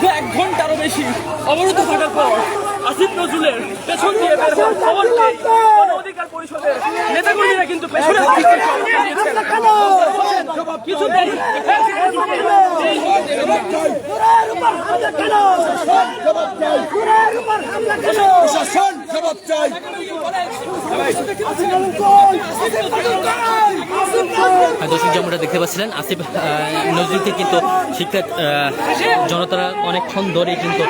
দীর্ঘ এক ঘন্টারও বেশি অবরুদ্ধ থাকার পর আসিফ নজরুলের পেছন দিয়ে বের হওয়ার খবর গণ অধিকার পরিষদের নেতাকর্মীরা কিন্তু অবস্থান নিয়েছেন। কিছুতেই প্রশাসন জবাব চাই। দর্শক যেমনটা দেখতে পাচ্ছিলেন। আসিফ নজরুলকে কিন্তু শিক্ষা জনতারা অনেকক্ষণ ধরে কিন্তু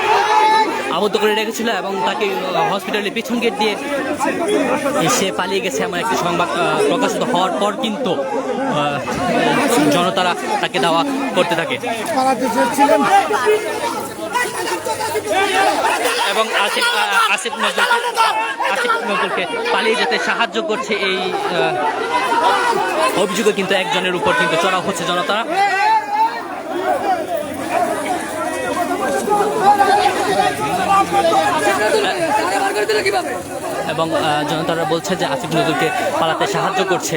আবদ্ধ করে রেখেছিল এবং তাকে হসপিটালের পিছন গেট দিয়ে সে পালিয়ে গেছে আমার একটি সংবাদ প্রকাশিত হওয়ার পর কিন্তু জনতারা তাকে দাওয়া করতে থাকে। এবং আসিফ আসিফ নজরুলকে আসিফ নজরুলকে পালিয়ে যেতে সাহায্য করছে এই অভিযোগে কিন্তু একজনের উপর কিন্তু চড়া হচ্ছে জনতা। এবং জনতারা বলছে যে আসিফ নজরুলকে পালাতে সাহায্য করছে।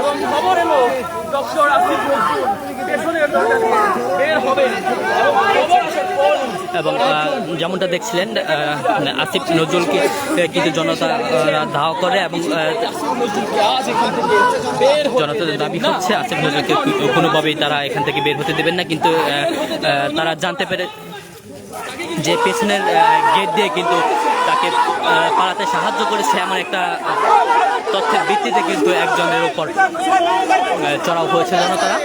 এবং খবর এলো ডক্টর আসিফ নজরুল পেছনের দরজা দিয়ে বের হবে এবং খবর আসার পর এবং যেমনটা দেখছিলেন আসিফ নজরুলকে কিন্তু জনতা ধাওয়া করে এবং জনতাদের দাবি হচ্ছে আসিফ নজরুলকে কোনোভাবেই তারা এখান থেকে বের হতে দেবেন না কিন্তু তারা জানতে পেরে যে পেছনের গেট দিয়ে কিন্তু তাকে পালাতে সাহায্য করেছে এমন একটা তথ্যের ভিত্তিতে কিন্তু একজনের আহ, চড়াও হয়েছে জনতারা।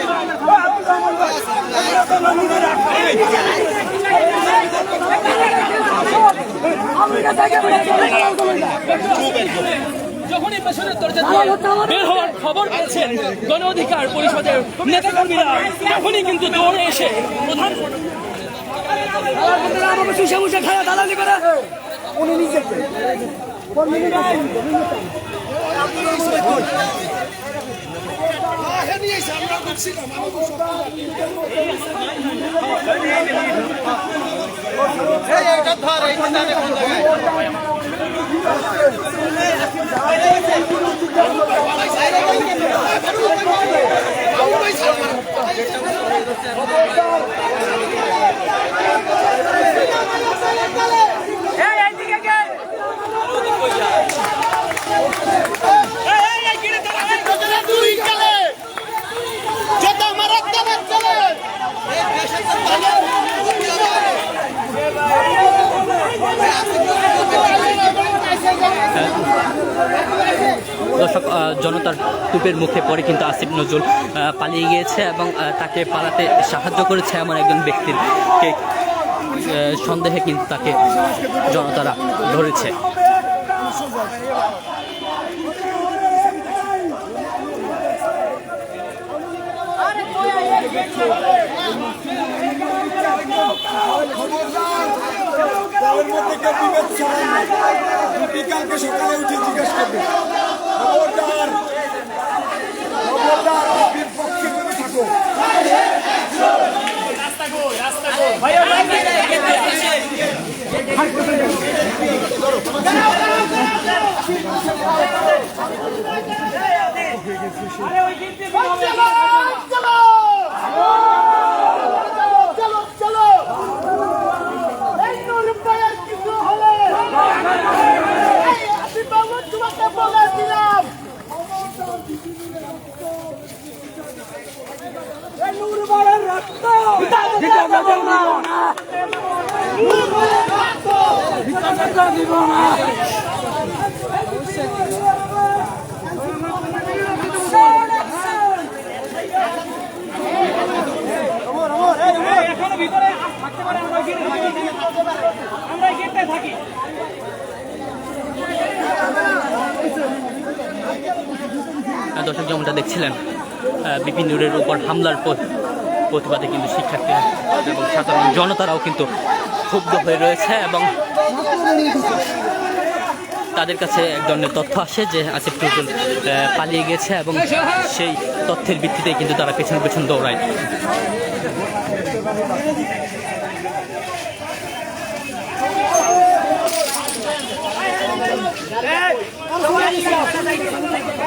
যখনই পেছনের দরজা বের হওয়ার খবর পেয়েছেন গণ অধিকার পরিষদের নেতাকর্মীরা, তখনই কিন্তু দৌড়ে এসে প্রধান উনি নিজেকে কর্মীদের কাছে দর্শক আহ, জনতার কূপের মুখে পরে কিন্তু আসিফ নজরুল পালিয়ে গিয়েছে এবং তাকে পালাতে সাহায্য করেছে এমন একজন ব্যক্তির কে সন্দেহে কিন্তু তাকে জনতারা ধরেছে। সকালে উঠে জিজ্ঞেস করবে। খবরদার। খবরদার আপনির থাকতে পারে আমরা থাকি আমরা গেটে থাকি আহ, দর্শক যেমনটা দেখছিলেন বিপিন নুরের উপর হামলার পর প্রতিবাদে কিন্তু শিক্ষার্থীরা এবং সাধারণ জনতারাও কিন্তু ক্ষুব্ধ হয়ে রয়েছে এবং তাদের কাছে এক ধরনের তথ্য আসে যে আসিফ নজরুল পালিয়ে গেছে এবং সেই তথ্যের ভিত্তিতে কিন্তু তারা পেছন পেছন দৌড়ায়। না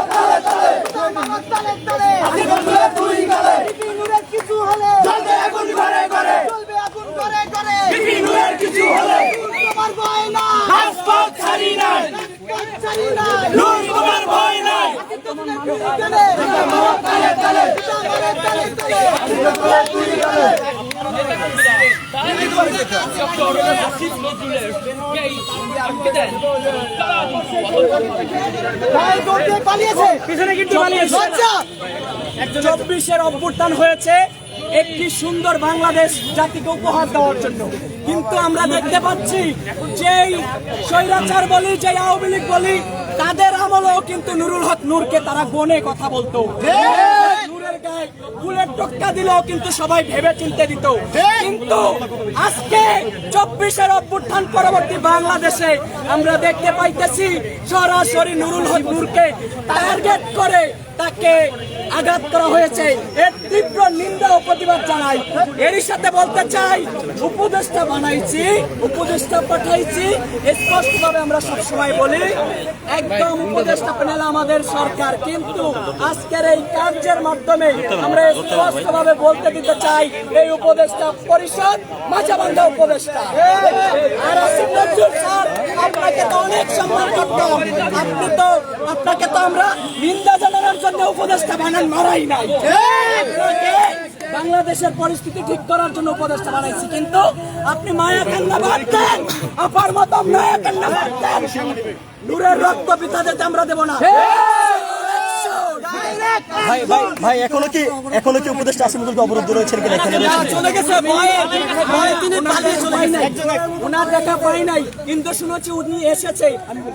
নামতে পারে না ভাই মামুন ভাই কেন সাপোর্ট দেয় হ্যাঁ কেন সাপোর্ট দিব Action to action! Direct action! Action, action! Direct action! Direct action! Action, action! আমরা এটা এটা ওভার দুই গেলে মারো তালে তালে মারো তালে তালে দুই গেলে ভাই মারো তালে তালে মারো তালে তালে দুই গেলে বিপিনুরের কিছু হলে চলবে আগুন করে করে চলবে আগুন করে করে বিপিনুরের কিছু হলে তোমার ভয় না রাজপথ ছাড়ি নাই ছাড়ি না লুট তোমার ভয় নাই গেলে মারো তালে তালে মারো তালে তালে দুই গেলে চব্বিশের অভ্যুত্থান হয়েছে, একটি সুন্দর বাংলাদেশ জাতিকে উপহার দেওয়ার জন্য। কিন্তু আমরা দেখতে পাচ্ছি যেই স্বৈরাচার বলি যে আওয়ামী লীগ বলি, তাদের আমলেও কিন্তু নুরুল হক নূরকে তারা গনে কথা বলতো। ফুলের টক্কা দিলেও কিন্তু সবাই ভেবে চিনতে দিত। কিন্তু আজকে চব্বিশের অভ্যুত্থান পরবর্তী বাংলাদেশে আমরা দেখতে পাইতেছি সরাসরি নুরুল হক নূরকে টার্গেট করে তাকে আঘাত করা হয়েছে। এর তীব্র নিন্দা ও প্রতিবাদ জানাই। এরই সাথে বলতে চাই, উপদেষ্টা বানাইছি, উপদেষ্টা পাঠাইছি। স্পষ্টভাবে আমরা সবসময় বলি, একদম উপদেষ্টা প্যানেল আমাদের সরকার। কিন্তু আজকের এই কার্যের মাধ্যমে আমরা স্পষ্টভাবে বলতে দিতে চাই, এই উপদেষ্টা পরিষদ মাঝে মাঝাবান্ধা উপদেষ্টা। আর আসিফ নজরুল স্যার, আপনাকে তো অনেক সম্মান করতাম। আপনি তো, আপনাকে তো আমরা নিন্দা জানানোর জন্য উপদেষ্টা বানান, মারাই নাই। বাংলাদেশের পরিস্থিতি ঠিক করার জন্য উপদেষ্টা বানাইছি। কিন্তু আপনি মায়া কান্না বাঁধতেন আপার মতো মায়া কান্না বাঁধতেন নূরের রক্ত পিতা যেতে আমরা দেব না। ভাই ভাই ভাই এখনও কি এখনও কি উপদেষ্টা অবরুদ্ধ কিনা এখানে চলে গেছে ওনার দেখা পাই নাই। কিন্তু শুনেছি উনি এসেছে।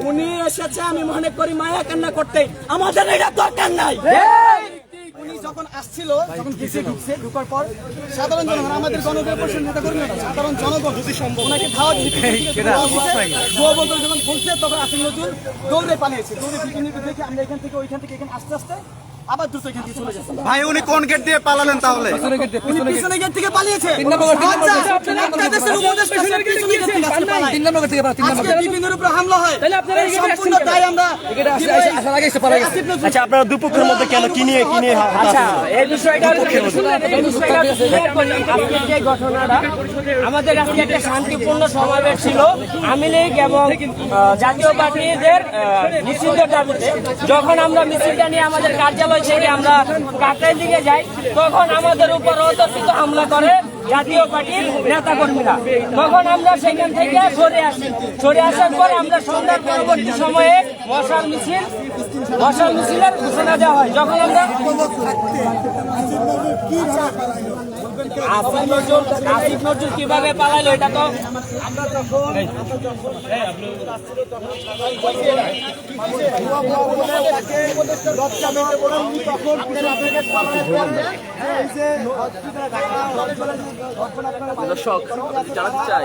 উনি এসেছে আমি মনে করি মায়া কান্না করতে। আমাদের এটা দরকার নাই। উনি যখন আসছিল যখন ঢুকছে ঢুকার পর সাধারণ জনগণ আমাদের নেতা কর্মী সাধারণ জনগণ যদি সম্ভব ওনাকে ধাওয়া দিতে যখন বলছে তখন আসিম নজরুল দৌড়ে পালিয়েছে। দৌড়ে দেখে আমরা এখান থেকে ওইখান থেকে এখানে আস্তে আস্তে আবার চলে গেছে। ভাই উনি কোন গেট দিয়ে পালালেন তাহলে? উনি পিছনে গেট থেকে পালিয়েছে। একটা দেশের উপদেষ্টা পিছনে গেট উপর হামলা হয়। তাহলে আপনারা আচ্ছা আপনারা দুপক্ষের মধ্যে কেন? কি নিয়ে কি নিয়ে আচ্ছা এই বিষয়টা যে ঘটনাটা আমাদের আজকে একটা শান্তিপূর্ণ সমাবেশ ছিল। আওয়ামী লীগ এবং জাতীয় পার্টিদের আহ, মিছিলদের দাবিতে যখন আমরা মিছিলটা নিয়ে আমাদের কার্যালয় থেকে আমরা কাকরাইল দিকে যাই তখন আমাদের উপর অতর্কিত হামলা করে জাতীয় পার্টির নেতা কর্মীরা তখন আমরা সেখান থেকে সরে আসি। সরে আসার পর আমরা সন্ধ্যার পরবর্তী সময়ে মশাল মিছিল মশাল মিছিলের ঘোষণা দেওয়া হয়। যখন আমরা আসিফ নজরুল আসিফ নজরুল কীভাবে পালাইলো এটা তো দর্শক জানাতে চাই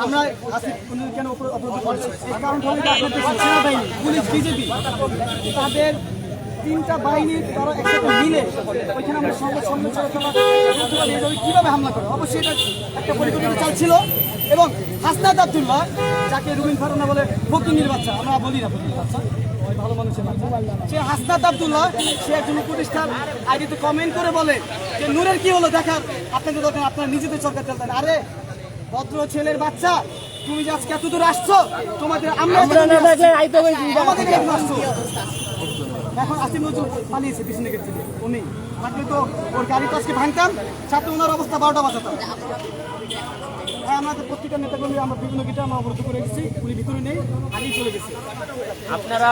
আমরা আপনার দেশের সেনাবাহিনী পুলিশ বিজেপি তাদের তিনটা বাহিনী তারা একসাথে মিলে ওইখানে আমরা সংবাদ সম্মেলন চলাচল কীভাবে হামলা করে? অবশ্যই এটা একটা পরিকল্পনা চালছিল এবং হাসনাদ আব্দুল্লাহ যাকে রুবিন ফারুনা বলে ফকিনির বাচ্চা আমরা বলি না ফকিনির বাচ্চা ওই ভালো মানুষের বাচ্চা। সে হাসনাদ আব্দুল্লাহ সে একজন প্রতিষ্ঠান উপদেষ্টার আইডিতে কমেন্ট করে বলে যে নূরের কি হলো? দেখার আপনাদের দোকান আপনারা নিজেদের সরকার চলতেন। আরে ভদ্র ছেলের বাচ্চা তুমি যে আজকে এত দূর আসছো? তোমাদের আমরা আমাদের আসছো। এখন আসিম নজরুল পালিয়েছে পিছনে গেছে। উনি। থাকলে তো ওর গাড়িটা আজকে ভাঙতাম, সাথে ওনার অবস্থা বারোটা বাজাতাম। হ্যাঁ আমাদের প্রত্যেকটা নেতাকর্মী আমরা বিভিন্ন গীতা আমরা অবরোধ করে গেছি উনি ভিতরে নেই, আগেই চলে গেছে। আপনারা